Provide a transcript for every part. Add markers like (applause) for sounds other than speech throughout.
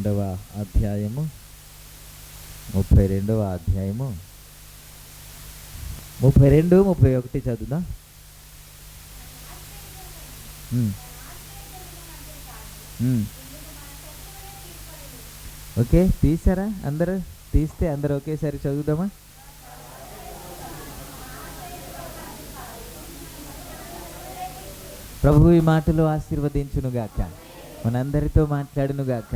రెండవ అధ్యాయము ముప్పై రెండవ అధ్యాయము. ముప్పై రెండు ముప్పై ఒకటి చదువుదా? ఓకే తీసారా అందరూ? తీస్తే అందరు ఒకేసారి చదువుదామా? ప్రభు ఈ మాటలు ఆశీర్వదించునుగాక. మనందరితో మాట్లాడునుగాక.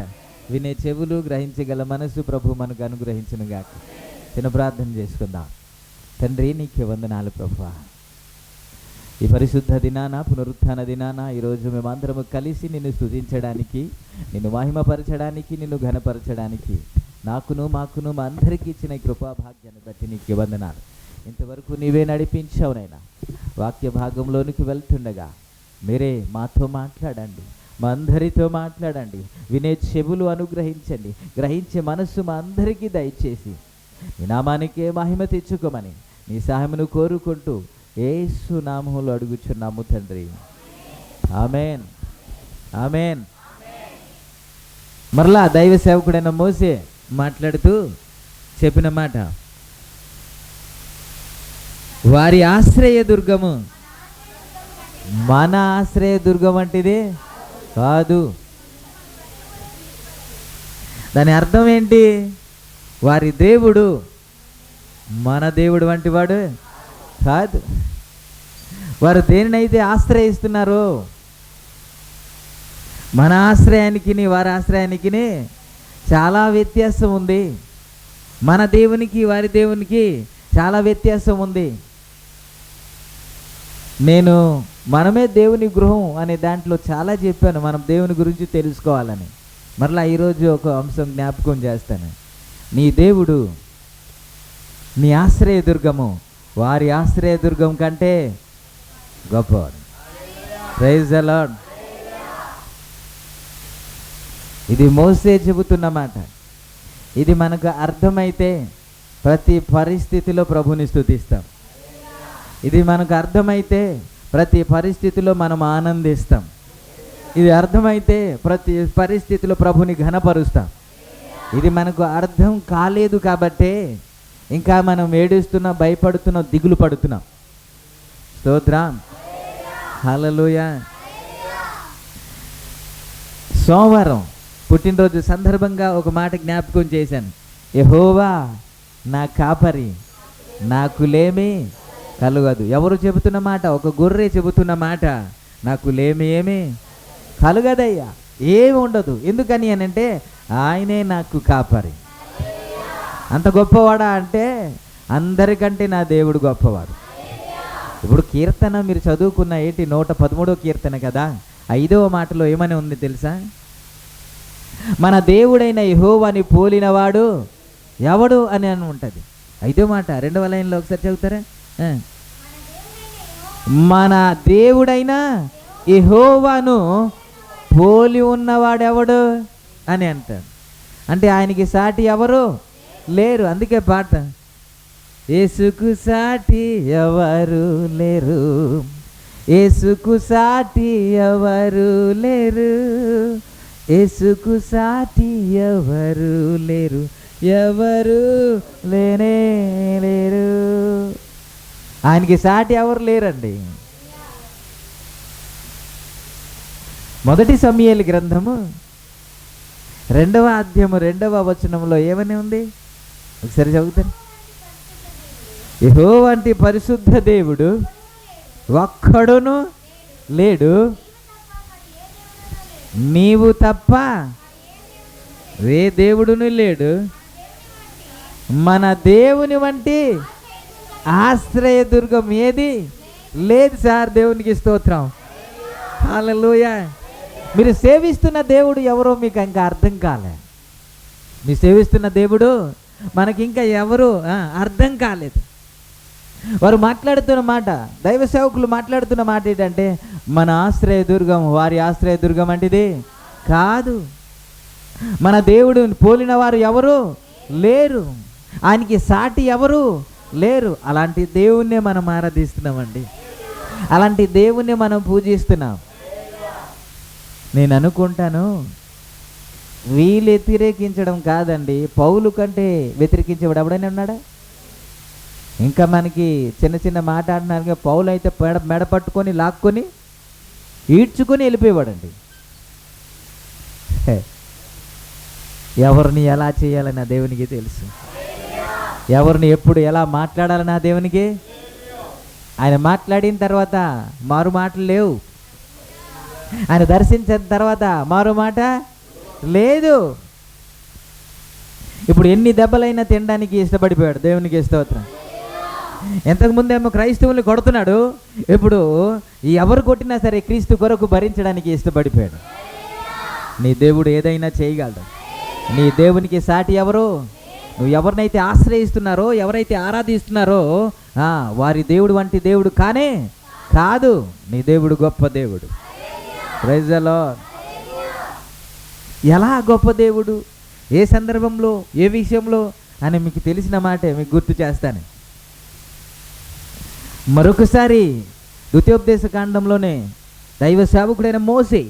వినే చెవులు గ్రహించగల మనసు ప్రభు మనకు అనుగ్రహించునుగాక చిన్న ప్రార్థన చేసుకుందాం. తండ్రి నీకే వందనాలు ప్రభు. ఈ పరిశుద్ధ దినాన పునరుత్థాన దినాన ఈరోజు మేమందరము కలిసి నిన్ను స్థుతించడానికి నిన్ను మహిమపరచడానికి నిన్ను ఘనపరచడానికి నాకును మాకును మా అందరికీ ఇచ్చిన ఈ కృపా భాగ్యాన్ని బట్టి నీకు వందనాలు. ఇంతవరకు నీవే నడిపించావు నైనా వాక్య భాగంలోనికి వెళ్తుండగా మీరే మాతో మాట్లాడండి. మా అందరితో మాట్లాడండి. వినే చెవులు అనుగ్రహించండి. గ్రహించే మనస్సు మా అందరికీ దయచేసి. నీ నామానికే మహిమ తెచ్చుకోమని నీ సహాయమును కోరుకుంటూ ఏసు నామములు అడుగుచున్నాము తండ్రి. ఆమెన్. ఆమెన్. మరలా దైవ సేవకుడైన మోసే మాట్లాడుతూ చెప్పిన మాట. వారి ఆశ్రయ దుర్గము. మన ఆశ్రయ దుర్గం వంటిదే కాదు. దాని అర్థం ఏంటి? వారి దేవుడు మన దేవుడు వంటి వాడు కాదు. వారు దేనినైతే ఆశ్రయిస్తున్నారో మన ఆశ్రయానికి వారి ఆశ్రయానికి చాలా వ్యత్యాసం ఉంది. మన దేవునికి వారి దేవునికి చాలా వ్యత్యాసం ఉంది. నేను మనమే దేవుని గృహం అనే దాంట్లో చాలా చెప్పాను. మనం దేవుని గురించి తెలుసుకోవాలని. మరలా ఈరోజు ఒక అంశం జ్ఞాపకం చేస్తాను. నీ దేవుడు నీ ఆశ్రయదుర్గము వారి ఆశ్రయదుర్గం కంటే గొప్పవాడు. ప్రైజ్ అలాడ్ ఇది మోసే చెబుతున్న మాట. ఇది మనకు అర్థమైతే ప్రతి పరిస్థితిలో ప్రభుని స్థుతిస్తాం. ఇది మనకు అర్థమైతే ప్రతి పరిస్థితిలో మనం ఆనందిస్తాం. ఇది అర్థమైతే ప్రతి పరిస్థితిలో ప్రభుని ఘనపరుస్తాం. ఇది మనకు అర్థం కాలేదు కాబట్టే ఇంకా మనం ఏడుస్తున్నా భయపడుతున్నాం దిగులు పడుతున్నాం. స్తోత్రం. హలోయ సోమవారం పుట్టినరోజు సందర్భంగా ఒక మాట జ్ఞాపకం చేశాను. యెహోవా నా కాపరి నాకు లేమి కలగదు. ఎవరు చెబుతున్న మాట? ఒక గొర్రె చెబుతున్న మాట. నాకు లేమి ఏమి? కలగదయ్యా. ఏమి ఉండదు. ఎందుకని అని అంటే ఆయనే నాకు కాపరి. అంత గొప్పవాడా అంటే అందరికంటే నా దేవుడు గొప్పవాడు. ఇప్పుడు కీర్తన మీరు చదువుకున్న ఏంటి? నూట పదమూడో కీర్తన కదా? ఐదవ మాటలో ఏమని ఉంది తెలుసా? మన దేవుడైన యహోవాని పోలినవాడు ఎవడు అని అని ఉంటుంది. ఐదో మాట రెండవ లైన్లో ఒకసారి చదువుతారా? మన దేవుడైన యహోవాను పోలి ఉన్నవాడెవడు అని అంటాడు అంటే ఆయనకి సాటి ఎవరు? లేరు. అందుకే పాట. ఏసుకు సాటి ఎవరు? లేరు. ఏసుకు సాటి ఎవరు? లేరు. ఏసుకు సాటి ఎవరు? లేరు. ఎవరు? లేనే లేరు. ఆయనకి సాటి ఎవరు లేరండి. మొదటి సమయాల గ్రంథము రెండవ అధ్యయము రెండవ వచనంలో ఏమని ఉంది? ఒకసారి చదువుతాను. యహో వంటి పరిశుద్ధ దేవుడు ఒక్కడును లేడు. నీవు తప్ప వే దేవుడును లేడు. మన దేవుని వంటి ఆశ్రయదుర్గం ఏది? లేదు సార్ దేవునికి స్తోత్రం. హల్లెలూయా. మీరు సేవిస్తున్న దేవుడు ఎవరో మీకు ఇంకా అర్థం కాలే. మీరు సేవిస్తున్న దేవుడు మనకి ఇంకా ఎవరు అర్థం కాలేదు. వారు మాట్లాడుతున్న మాట దైవ సేవకులు మాట్లాడుతున్న మాట ఏంటంటే మన ఆశ్రయ దుర్గం వారి ఆశ్రయ దుర్గం అంటిది కాదు. మన దేవుడు పోలిన వారు ఎవరు? లేరు. ఆయనకి సాటి ఎవరు? లేరు. అలాంటి దేవుణ్ణే మనం ఆరాధిస్తున్నామండి. అలాంటి దేవుణ్ణి మనం పూజిస్తున్నాం. నేను అనుకుంటాను వీళ్ళు వ్యతిరేకించడం కాదండి. పౌలు కంటే వ్యతిరేకించేవాడు ఎవడైనా ఉన్నాడా? ఇంకా మనకి చిన్న చిన్న మాట అంటున్నారు పౌలు అయితే మెడ మెడ పట్టుకొని లాక్కొని ఈడ్చుకొని వెళ్ళిపోయేవాడండి. ఎవరిని ఎలా చేయాలని ఆ దేవునికి తెలుసు. ఎవరిని ఎప్పుడు ఎలా మాట్లాడాలి నా దేవునికి? ఆయన మాట్లాడిన తర్వాత మారు మాటలు లేవు. ఆయన దర్శించిన తర్వాత మారు మాట లేదు. ఇప్పుడు ఎన్ని దెబ్బలైనా తినడానికి ఇష్టపడిపోయాడు దేవునికి స్తోత్రం. ఇంతకుముందేమో క్రైస్తవుల్ని కొడుతున్నాడు. ఇప్పుడు ఈ ఎవరు కొట్టినా సరే క్రీస్తు కొరకు భరించడానికి ఇష్టపడిపోయాడు. నీ దేవుడు ఏదైనా చేయగలడు. నీ దేవునికి సాటి ఎవరు? నువ్వు ఎవరినైతే ఆశ్రయిస్తున్నారో ఎవరైతే ఆరాధిస్తున్నారో వారి దేవుడు వంటి దేవుడు కానే కాదు నీ దేవుడు గొప్ప దేవుడు. ప్రైజలో ఎలా గొప్ప దేవుడు? ఏ సందర్భంలో ఏ విషయంలో అని మీకు తెలిసిన మాటే మీకు గుర్తు చేస్తాను. మరొకసారి ద్వితీయోపదేశ కాండంలోనే దైవ సేవకుడైన మోసే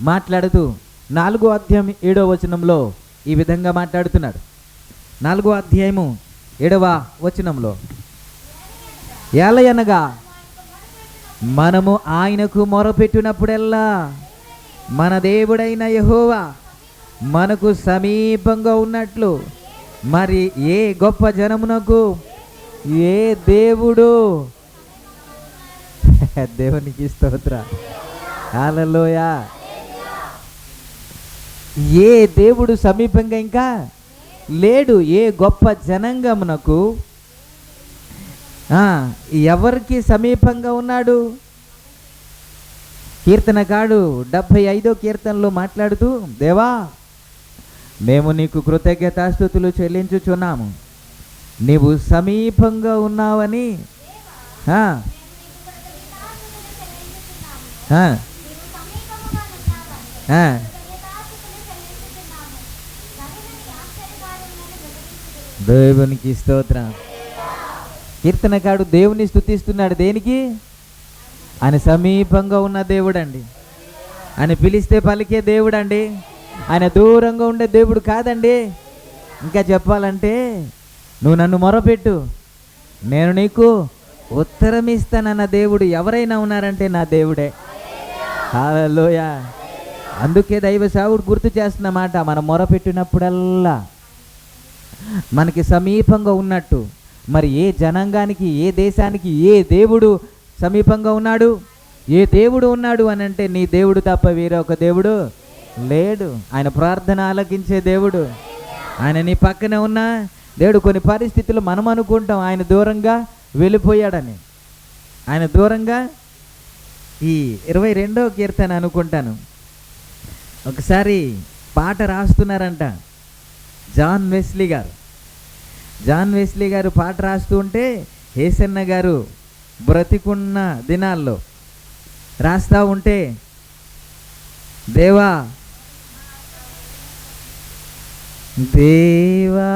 మాట్లాడుతూ నాలుగో అధ్యాయం ఏడో వచనంలో ఈ విధంగా మాట్లాడుతున్నాడు. నాలుగో అధ్యాయము ఏడవ వచనంలో. ఏలయనగా మనము ఆయనకు మొరపెట్టినప్పుడెల్లా మన దేవుడైన యహోవా మనకు సమీపంగా ఉన్నట్లు మరి ఏ గొప్ప జనమునకు ఏ దేవుడు? (laughs) దేవునికి స్తోత్ర. హల్లెలూయ. ఏ దేవుడు సమీపంగా ఇంకా? లేడు ఏ గొప్ప జనంగమునకు? ఎవరికి సమీపంగా ఉన్నాడు? కీర్తనకాడు డెబ్భై ఐదో కీర్తనలో మాట్లాడుతూ దేవా మేము నీకు కృతజ్ఞతాస్థుతులు చెల్లించుచున్నాము. నీవు సమీపంగా ఉన్నావని. ఆ, ఆ, ఆ, దేవునికి స్తోత్రం. కీర్తనకాడు దేవుని స్తుతిస్తున్నాడు. దేనికి? ఆయన సమీపంగా ఉన్న దేవుడండి. ఆయన పిలిస్తే పలికే దేవుడండి. ఆయన దూరంగా ఉండే దేవుడు కాదండి. ఇంకా చెప్పాలంటే నువ్వు నన్ను మొరపెట్టు. నేను నీకు ఉత్తరం ఇస్తానన్న దేవుడు ఎవరైనా ఉన్నారంటే నా దేవుడే. హల్లెలూయా. అందుకే దైవ సావుడు గుర్తు చేస్తున్న మాట మనం మొరపెట్టినప్పుడల్లా మనకి సమీపంగా ఉన్నట్టు. మరి ఏ జనాంగానికి ఏ దేశానికి ఏ దేవుడు సమీపంగా ఉన్నాడు? ఏ దేవుడు ఉన్నాడు అని అంటే నీ దేవుడు తప్ప వేరే ఒక దేవుడు లేడు. ఆయన ప్రార్థన ఆలకించే దేవుడు. ఆయన నీ పక్కనే ఉన్నా. దేవుడు కొన్ని పరిస్థితులు మనం అనుకుంటాం. ఆయన దూరంగా వెళ్ళిపోయాడని. ఆయన దూరంగా ఈ ఇరవై రెండో కీర్తన అనుకుంటాను. ఒకసారి పాట రాస్తున్నారంట జాన్ వెస్లీ గారు. జాన్ వెస్లీ గారు పాట రాస్తూ ఉంటే హేసన్న గారు బ్రతికున్న దినాల్లో రాస్తా ఉంటే దేవా దేవా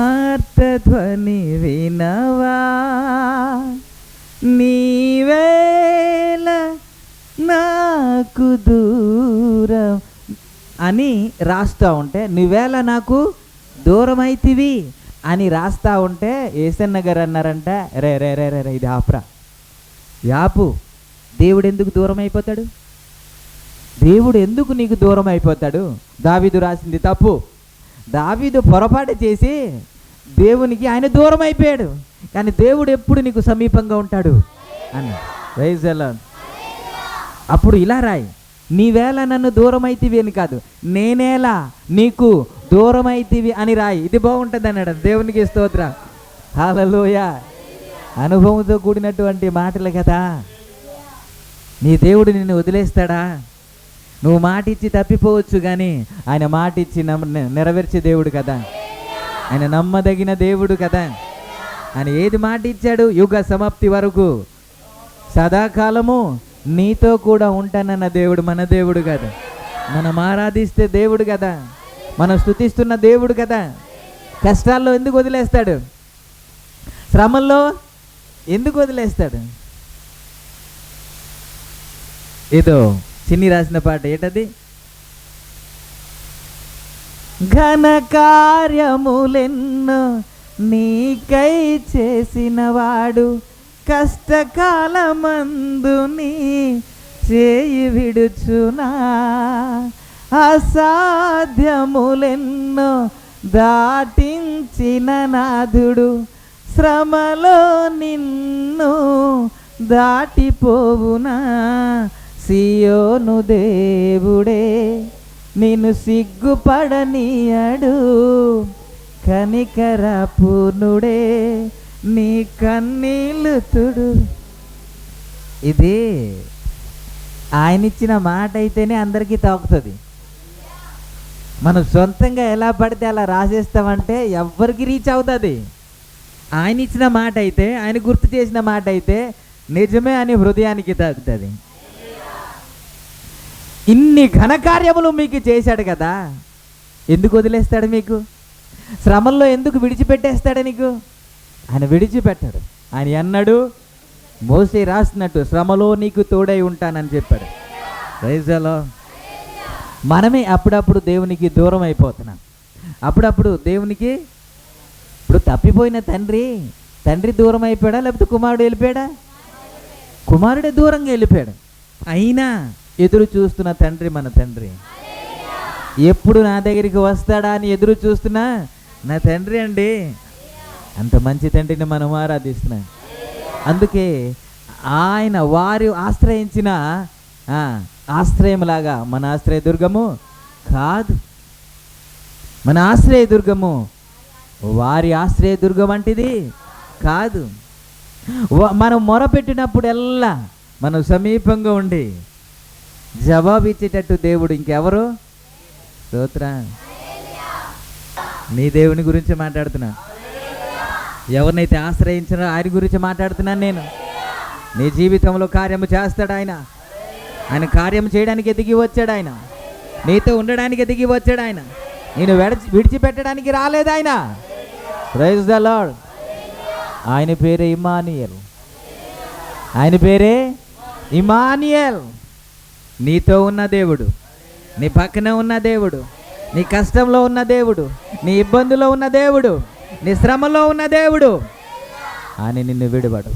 ఆర్తధ్వని వినవా నీవేల నాకు దూరం అని రాస్తా ఉంటే నువ్వేళ నాకు దూరం అని రాస్తా ఉంటే ఏసన్న గారు అన్నారంట రే రే రే రే రే, ఇది ఆపరా. యాపు దేవుడు ఎందుకు దూరం అయిపోతాడు దేవుడు ఎందుకు నీకు దూరం అయిపోతాడు దావీదు రాసింది తప్పు. దావీదు పొరపాటు చేసి దేవునికి ఆయన దూరం అయిపోయాడు కానీ దేవుడు ఎప్పుడు నీకు సమీపంగా ఉంటాడు? అని Praise అప్పుడు ఇలా రాయి. నీవేళ నన్ను దూరమైతివి అని కాదు. నేనేలా నీకు దూరమైతివి అని రాయి. ఇది బాగుంటుంది అన్నాడు. దేవునికి స్తోత్ర. హాలలోయ అనుభవంతో కూడినటువంటి మాటలు కదా. నీ దేవుడు నిన్ను వదిలేస్తాడా? నువ్వు మాట ఇచ్చి తప్పిపోవచ్చు కానీ ఆయన మాట ఇచ్చి నెరవేర్చే దేవుడు కదా. ఆయన నమ్మదగిన దేవుడు కదా. ఆయన ఏది మాట ఇచ్చాడు యుగ సమాప్తి వరకు. సదాకాలము నీతో కూడా ఉంటానన్న దేవుడు మన దేవుడు కదా. మనం ఆరాధిస్తే దేవుడు కదా. మనం స్థుతిస్తున్న దేవుడు కదా. కష్టాల్లో ఎందుకు వదిలేస్తాడు? శ్రమల్లో ఎందుకు వదిలేస్తాడు? ఏదో చిన్ని రాసిన పాట ఏంటది? ఘన కార్యములెన్నో నీకై చేసినవాడు కష్టకాలమందుని చేయి విడుచునా? అసాధ్యములెన్నో దాటించిన నాథుడు శ్రమలో నిన్ను దాటిపోవునా? సియోను దేవుడే నిన్ను సిగ్గుపడనీయడు కనికర పూర్ణుడే. నీ కన్నీళ్ళు తుడు. ఇది ఆయన ఇచ్చిన మాట అయితేనే అందరికీ తాకుతుంది. మనం సొంతంగా ఎలా పడితే అలా రాసేస్తామంటే ఎవ్వరికి రీచ్ అవుతుంది. ఆయన ఇచ్చిన మాట అయితే ఆయన గుర్తు చేసిన మాట అయితే నిజమే అని హృదయానికి తాకుతుంది. ఇన్ని ఘనకార్యములు మీకు చేశాడు కదా. ఎందుకు వదిలేస్తాడు మీకు? శ్రమల్లో ఎందుకు విడిచిపెట్టేస్తాడు నీకు? ఆయన విడిచిపెట్టాడు. ఆయన అన్నాడు మోసే రాసినట్టు శ్రమలో నీకు తోడై ఉంటానని చెప్పాడు. రైజలో మనమే అప్పుడప్పుడు దేవునికి దూరం అయిపోతున్నాం. అప్పుడప్పుడు దేవునికి ఇప్పుడు తప్పిపోయిన తండ్రి తండ్రి దూరం అయిపోయాడా? లేకపోతే కుమారుడు వెళ్ళిపోయాడా? కుమారుడే దూరంగా వెళ్ళిపోయాడు. అయినా ఎదురు చూస్తున్న తండ్రి మన తండ్రి. ఎప్పుడు నా దగ్గరికి వస్తాడా అని ఎదురు చూస్తున్నా నా తండ్రి అండి. అంత మంచి తండ్రిని మనం ఆరాధిస్తున్నాం. అందుకే ఆయన వారు ఆశ్రయించిన ఆ, ఆశ్రయంలాగా మన ఆశ్రయ దుర్గము కాదు. మన ఆశ్రయ దుర్గము వారి ఆశ్రయ దుర్గం వంటిది కాదు. మనం మనం మొరపెట్టినప్పుడల్లా మనం సమీపంగా ఉండి జవాబు ఇచ్చేటట్టు దేవుడు ఇంకెవరు? స్తోత్ర. నీ దేవుని గురించి మాట్లాడుతున్నా. ఎవరినైతే ఆశ్రయించారో ఆయన గురించి మాట్లాడుతున్నాను నేను. నీ జీవితంలో కార్యము చేస్తాడు ఆయన. ఆయన కార్యం చేయడానికి ఎదిగి వచ్చాడు ఆయన. నీతో ఉండడానికి ఎదిగి వచ్చాడు ఆయన. నేను విడిచి విడిచిపెట్టడానికి రాలేదు ఆయన. ప్రైజ్ ద లాడ్ ఆయన పేరే ఇమానియల్ ఆయన పేరే ఇమానియల్ నీతో ఉన్న దేవుడు నీ పక్కన ఉన్న దేవుడు నీ కష్టంలో ఉన్న దేవుడు నీ ఇబ్బందులో ఉన్న దేవుడు. నీ శ్రమలో ఉన్న దేవుడు అని నిన్ను విడిపడు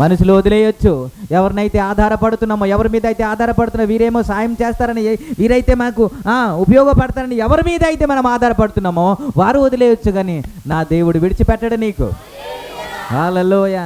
మనుషులు వదిలేయొచ్చు. ఎవరినైతే ఆధారపడుతున్నామో ఎవరి మీద అయితే ఆధారపడుతున్నా వీరేమో సాయం చేస్తారని వీరైతే మాకు ఉపయోగపడతారని ఎవరి మీద అయితే మనం ఆధారపడుతున్నామో వారు వదిలేయొచ్చు కానీ నా దేవుడు విడిచిపెట్టడు నీకు. హాలలోయ